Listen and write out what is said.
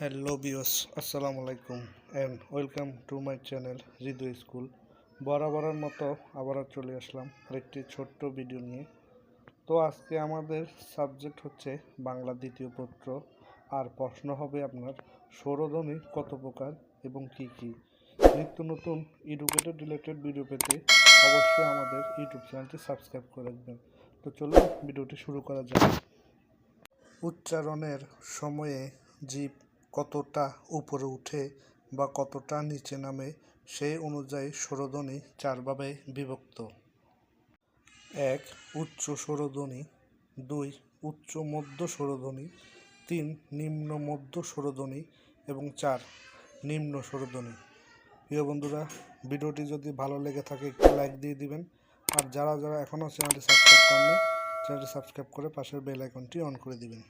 Hello বিয়স আসসালামু আলাইকুম and welcome to my channel Hriday school. বরাবরের মতো আবার চলে আসলাম আরেকটি ছোট্ট ভিডিও নিয়ে। তো আজকে আমাদের সাবজেক্ট হচ্ছে বাংলা দ্বিতীয় পত্র। আর প্রশ্ন হবে আপনার সৌরধ্বনি কত প্রকার এবং কি কি? নিত্য নতুন এডুকেটেড রিলেটেড ভিডিও পেতে অবশ্যই আমাদের ইউটিউব চ্যানেলটি সাবস্ক্রাইব করে রাখবেন। তো চলুন ভিডিওটি শুরু করা যাক। উচ্চারণের সময়ে জীব কতটা উপরে উঠে বা কতটা নিচে নামে সেই অনুযায়ী স্বরধ্বনি চারভাবে বিভক্ত। এক, উচ্চ স্বরধ্বনি দুই, উচ্চ মধ্য স্বরধ্বনি তিন, নিম্ন মধ্য স্বরধ্বনি এবং চার, নিম্ন স্বরধ্বনি প্রিয় বন্ধুরা, ভিডিওটি যদি ভালো লেগে থাকে, একটু লাইক দিয়ে দিবেন। আর যারা যারা এখনও চ্যানেলটি সাবস্ক্রাইব করেন চ্যানেলটি সাবস্ক্রাইব করে পাশের বেল আইকনটি অন করে দিবেন।